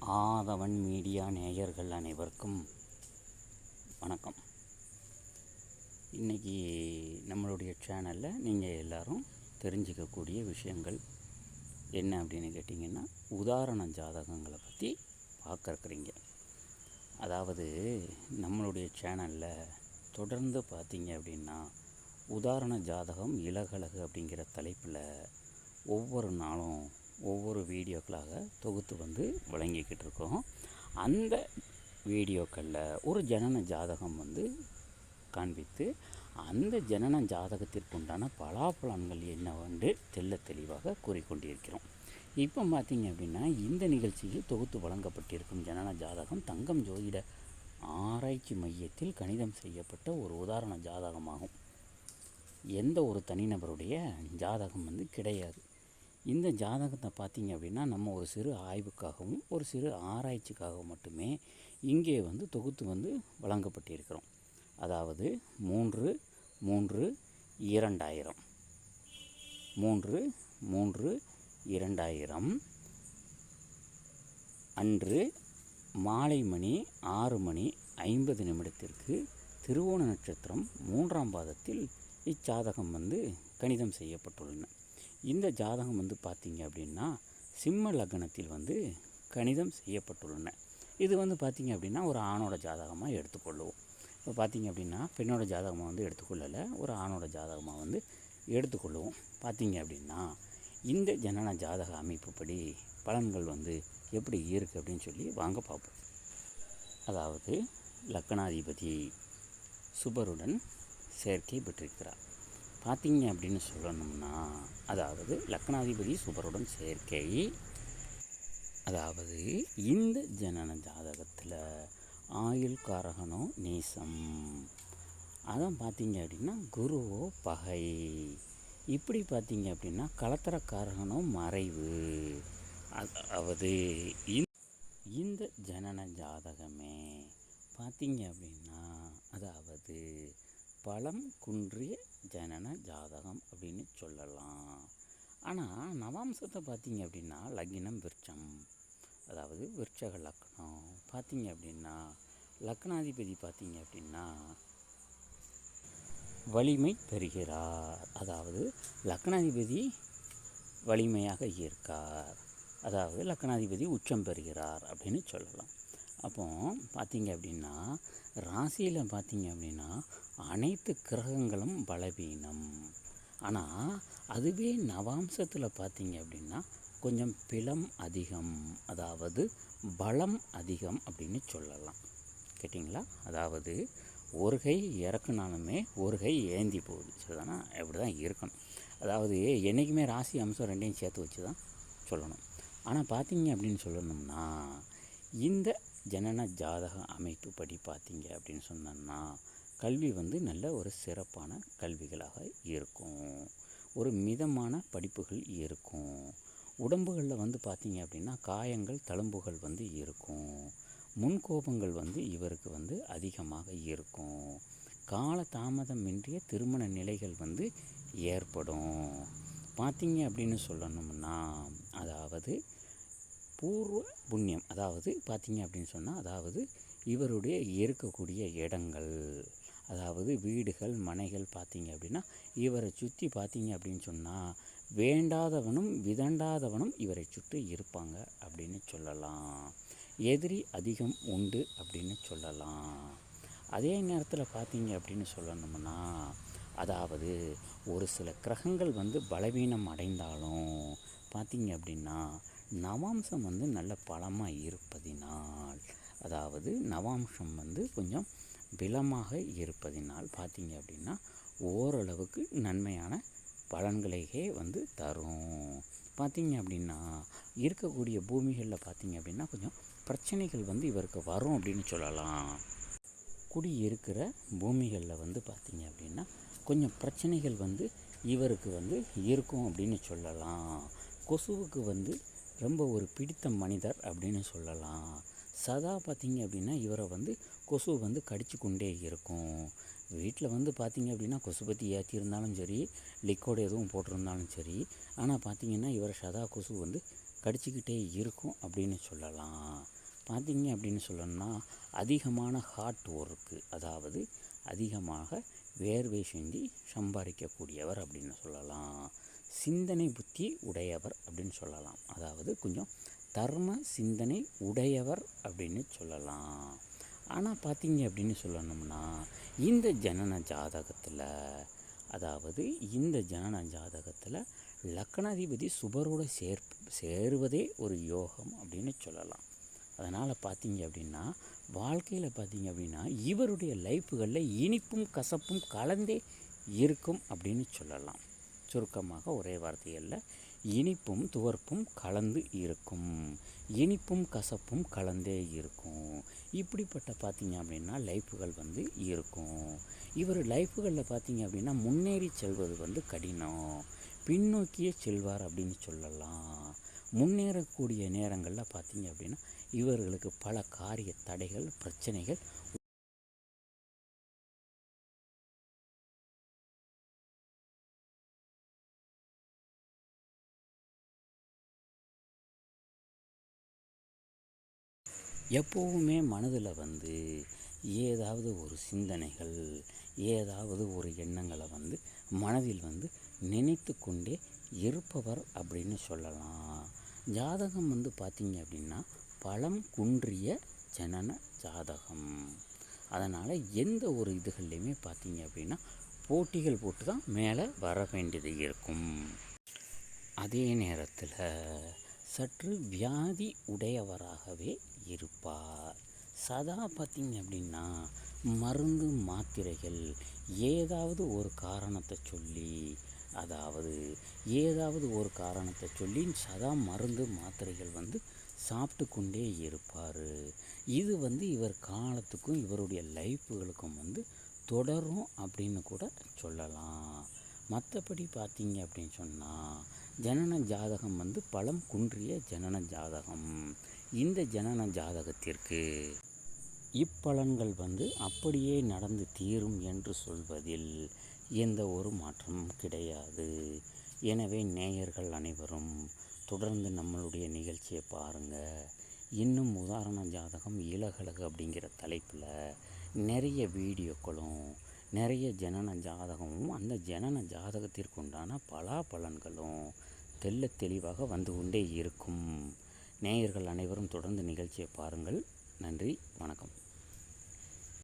ஆதவன் media நேயர்கள் அனைவருக்கும் வணக்கம். இன்றைக்கி நம்மளுடைய சேனலில் நீங்கள் எல்லோரும் தெரிஞ்சுக்கக்கூடிய விஷயங்கள் என்ன அப்படின்னு கேட்டிங்கன்னா உதாரண ஜாதகங்களை பற்றி பார்க்குறக்குறீங்க. அதாவது நம்மளுடைய சேனலில் தொடர்ந்து பார்த்தீங்க அப்படின்னா உதாரண ஜாதகம் இலகலகு அப்படிங்கிற தலைப்பில் ஒவ்வொரு நாளும் ஒவ்வொரு வீடியோக்களாக தொகுத்து வந்து வழங்கிக்கிட்டு இருக்கோம் அந்த வீடியோக்களில் ஒரு ஜனன ஜாதகம் வந்து காண்பித்து அந்த ஜனன ஜாதகத்திற்குண்டான பலாபலன்கள் என்னவென்று தெல்ல தெளிவாக கூறிக்கொண்டிருக்கிறோம். இப்போ பார்த்தீங்க அப்படின்னா இந்த நிகழ்ச்சியில் தொகுத்து வழங்கப்பட்டிருக்கும் ஜனன ஜாதகம் தங்கம் ஜோதிட ஆராய்ச்சி மையத்தில் கணிதம் செய்யப்பட்ட ஒரு உதாரண ஜாதகமாகும். எந்த ஒரு தனிநபருடைய ஜாதகம் வந்து கிடையாது. இந்த ஜாதகத்தை பார்த்தீங்க அப்படின்னா நம்ம ஒரு சிறு ஆய்வுக்காகவும் ஒரு சிறு ஆராய்ச்சிக்காகவும் மட்டுமே இங்கே வந்து தொகுத்து வந்து வழங்கப்பட்டிருக்கிறோம். அதாவது மூன்று மூன்று இரண்டாயிரம். மூன்று மூன்று இரண்டாயிரம். அன்று மாலை மணி ஆறு மணி ஐம்பது நிமிடத்திற்கு திருவோண நட்சத்திரம் மூன்றாம் பாதத்தில் இச்சாதகம் வந்து கணிதம் செய்யப்பட்டுள்ளன. இந்த ஜாதகம் வந்து பார்த்தீங்க அப்படின்னா சிம்ம லக்னத்தில் வந்து கணிதம் செய்யப்பட்டுள்ளன. இது வந்து பார்த்தீங்க அப்படின்னா ஒரு ஆணோட ஜாதகமாக எடுத்துக்கொள்ளுவோம். இப்போ பார்த்தீங்க அப்படின்னா பெண்ணோட ஜாதகமாக வந்து எடுத்துக்கொள்ளலை ஒரு ஆணோட ஜாதகமாக வந்து எடுத்துக்கொள்ளுவோம். பார்த்தீங்க அப்படின்னா இந்த ஜனன ஜாதக அமைப்புப்படி பலன்கள் வந்து எப்படி இருக்குது அப்படின்னு சொல்லி வாங்க பார்ப்போம். அதாவது லக்கணாதிபதி சுபருடன் சேர்க்கை பெற்றிருக்கிறார். பார்த்தீங்க அப்படின்னு சொல்லணும்னா அதாவது லக்னாதிபதி சுபருடன் சேர்க்கை. அதாவது இந்த ஜனன ஜாதகத்தில் ஆயுள் காரகனோ நீசம். அதான் பார்த்தீங்க அப்படின்னா குருவோ பகை. இப்படி பார்த்தீங்க அப்படின்னா கலத்தரக்காரகனோ மறைவு. அதாவது இந்த ஜனன ஜாதகமே பார்த்தீங்க அப்படின்னா அதாவது பலம் குன்றிய ஜனன ஜாதகம் அப்படின்னு சொல்லலாம். ஆனால் நவாம்சத்தை பார்த்தீங்க அப்படின்னா லக்னம் விருட்சம் அதாவது விருட்சக லக்னம். பார்த்தீங்க அப்படின்னா லக்னாதிபதி பார்த்தீங்க அப்படின்னா வலிமை பெறுகிறார். அதாவது லக்னாதிபதி வலிமையாக இருக்கார். அதாவது லக்னாதிபதி உச்சம் பெறுகிறார் அப்படின்னு சொல்லலாம். அப்போ பார்த்தீங்க அப்படின்னா ராசியில் பார்த்தீங்க அப்படின்னா அனைத்து கிரகங்களும் பலவீனம். ஆனால் அதுவே நவாம்சத்தில் பார்த்தீங்க அப்படின்னா கொஞ்சம் பிளம் அதிகம். அதாவது பலம் அதிகம் அப்படின்னு சொல்லலாம். கேட்டிங்களா? அதாவது ஒரு கை இறக்குனாலுமே ஒரு கை ஏந்தி போகுது. சரிதானா? அப்படி தான் இருக்கணும். அதாவது என்றைக்குமே ராசி அம்சம் ரெண்டையும் சேர்த்து வச்சு தான் சொல்லணும். ஆனால் பார்த்தீங்க அப்படின்னு சொல்லணும்னா இந்த ஜனன ஜாதக அமைப்பு படி பார்த்தீங்க அப்படின்னு சொன்னோம்னா கல்வி வந்து நல்ல ஒரு சிறப்பான கல்விகளாக இருக்கும். ஒரு மிதமான படிப்புகள் இருக்கும். உடம்புகளில் வந்து பார்த்தீங்க அப்படின்னா காயங்கள் தழும்புகள் வந்து இருக்கும். முன்கோபங்கள் வந்து இவருக்கு வந்து அதிகமாக இருக்கும். கால தாமதமின்றிய திருமண நிலைகள் வந்து ஏற்படும். பார்த்தீங்க அப்படின்னு சொல்லணும்னா அதாவது பூர்வ புண்ணியம். அதாவது பார்த்தீங்க அப்படின்னு சொன்னால் அதாவது இவருடைய இருக்கக்கூடிய இடங்கள். அதாவது வீடுகள் மனைகள் பார்த்தீங்க அப்படின்னா இவரை சுற்றி பார்த்தீங்க அப்படின்னு சொன்னால் வேண்டாதவனும் விதண்டாதவனும் இவரை சுற்றி இருப்பாங்க அப்படின்னு சொல்லலாம். எதிரி அதிகம் உண்டு அப்படின்னு சொல்லலாம். அதே நேரத்தில் பார்த்தீங்க அப்படின்னு சொல்லணும்னா அதாவது ஒரு சில கிரகங்கள் வந்து பலவீனம் அடைந்தாலும் பார்த்தீங்க அப்படின்னா நவாம்சம் வந்து நல்ல பலமாக இருப்பதினால் அதாவது நவாம்சம் வந்து கொஞ்சம் பிலமாக இருப்பதினால் பார்த்தீங்க அப்படின்னா ஓரளவுக்கு நன்மையான பலன்களையே வந்து தரும். பார்த்தீங்க அப்படின்னா இருக்கக்கூடிய பூமிகளில் பார்த்தீங்க அப்படின்னா கொஞ்சம் பிரச்சனைகள் வந்து இவருக்கு வரும் அப்படின்னு சொல்லலாம். குடி இருக்கிற பூமிகளில் வந்து பார்த்தீங்க அப்படின்னா கொஞ்சம் பிரச்சனைகள் வந்து இவருக்கு வந்து இருக்கும் அப்படின்னு சொல்லலாம். கொசுவுக்கு வந்து ரொம்ப ஒரு பிடித்த மனிதர் அப்படின்னு சொல்லலாம். சதா பார்த்திங்க அப்படின்னா இவரை வந்து கொசு வந்து கடிச்சு கொண்டே இருக்கும். வீட்டில் வந்து பார்த்திங்க அப்படின்னா கொசு பற்றி ஏற்றிருந்தாலும் சரி லிக்விட் எதுவும் போட்டிருந்தாலும் சரி ஆனால் பார்த்திங்கன்னா இவரை சதா கொசு வந்து கடிச்சிக்கிட்டே இருக்கும் அப்படின்னு சொல்லலாம். பார்த்திங்க அப்படின்னு சொல்லணும்னா அதிகமான ஹார்ட் ஒர்க்கு அதாவது அதிகமாக வேர்வை செஞ்சு சம்பாதிக்கக்கூடியவர் அப்படின்னு சொல்லலாம். சிந்தனை புத்தி உடையவர் அப்படின்னு சொல்லலாம். அதாவது கொஞ்சம் தர்ம சிந்தனை உடையவர் அப்படின்னு சொல்லலாம். ஆனால் பார்த்தீங்க அப்படின்னு சொல்லணும்னா இந்த ஜனன ஜாதகத்தில் அதாவது இந்த ஜனன ஜாதகத்தில் லக்னாதிபதி சுபரோடு சேர் சேருவதே ஒரு யோகம் அப்படின்னு சொல்லலாம். அதனால் பார்த்தீங்க அப்படின்னா வாழ்க்கையில் பார்த்தீங்க அப்படின்னா இவருடைய லைஃப்புகளில் இனிப்பும் கசப்பும் கலந்தே இருக்கும் அப்படின்னு சொல்லலாம். சுருக்கமாக ஒரே வார்த்தைகளில் இனிப்பும் துவர்ப்பும் கலந்து இருக்கும். இனிப்பும் கசப்பும் கலந்தே இருக்கும். இப்படிப்பட்ட பார்த்தீங்க அப்படின்னா லைஃப்புகள் வந்து இருக்கும். இவர் லைஃப்புகளில் பார்த்தீங்க அப்படின்னா முன்னேறி செல்வது வந்து கடினம். பின்னோக்கியே செல்வார் அப்படின்னு சொல்லலாம். முன்னேறக்கூடிய நேரங்களில் பார்த்தீங்க அப்படின்னா இவர்களுக்கு பல காரிய தடைகள் பிரச்சனைகள் எப்போவுமே மனதில் வந்து ஏதாவது ஒரு சிந்தனைகள் ஏதாவது ஒரு எண்ணங்களை வந்து மனதில் வந்து நினைத்து கொண்டே இருப்பவர் அப்படின்னு சொல்லலாம். ஜாதகம் வந்து பார்த்தீங்க அப்படின்னா பழம் குன்றிய ஜனன ஜாதகம். அதனால் எந்த ஒரு இதுகள்லையுமே பார்த்தீங்க அப்படின்னா போட்டிகள் போட்டு தான் மேலே வர வேண்டியது இருக்கும். அதே நேரத்தில் சற்று வியாதி உடையவராகவே இருப்பார். சதா பார்த்திங்க அப்படின்னா மருந்து மாத்திரைகள் ஏதாவது ஒரு காரணத்தை சொல்லி அதாவது ஏதாவது ஒரு காரணத்தை சொல்லி சதா மருந்து மாத்திரைகள் வந்து சாப்பிட்டு கொண்டே இருப்பார். இது வந்து இவர் காலத்துக்கும் இவருடைய லைஃப்புகளுக்கும் வந்து தொடரும் அப்படின்னு கூட சொல்லலாம். மற்றபடி பார்த்தீங்க அப்படின்னு சொன்னால் ஜனன ஜாதகம் வந்து பலம் குன்றிய ஜனன ஜாதகம். இந்த ஜனன ஜாதகத்திற்கு இப்பலன்கள் வந்து அப்படியே நடந்து தீரும் என்று சொல்வதில் எந்த ஒரு மாற்றமும் கிடையாது. எனவே நேயர்கள் அனைவரும் தொடர்ந்து நம்மளுடைய நிகழ்ச்சியை பாருங்கள் இன்னும் உதாரண ஜாதகம் இலகலகு அப்படிங்கிற தலைப்பில் நிறைய வீடியோக்களும் நிறைய ஜனன ஜாதகமும் அந்த ஜனன ஜாதகத்திற்குண்டான பலாபலன்களும் தெல்ல தெளிவாக வந்து கொண்டே இருக்கும். நேயர்கள் அனைவரும் தொடர்ந்து நிகழ்ச்சியை பாருங்கள். நன்றி. வணக்கம்.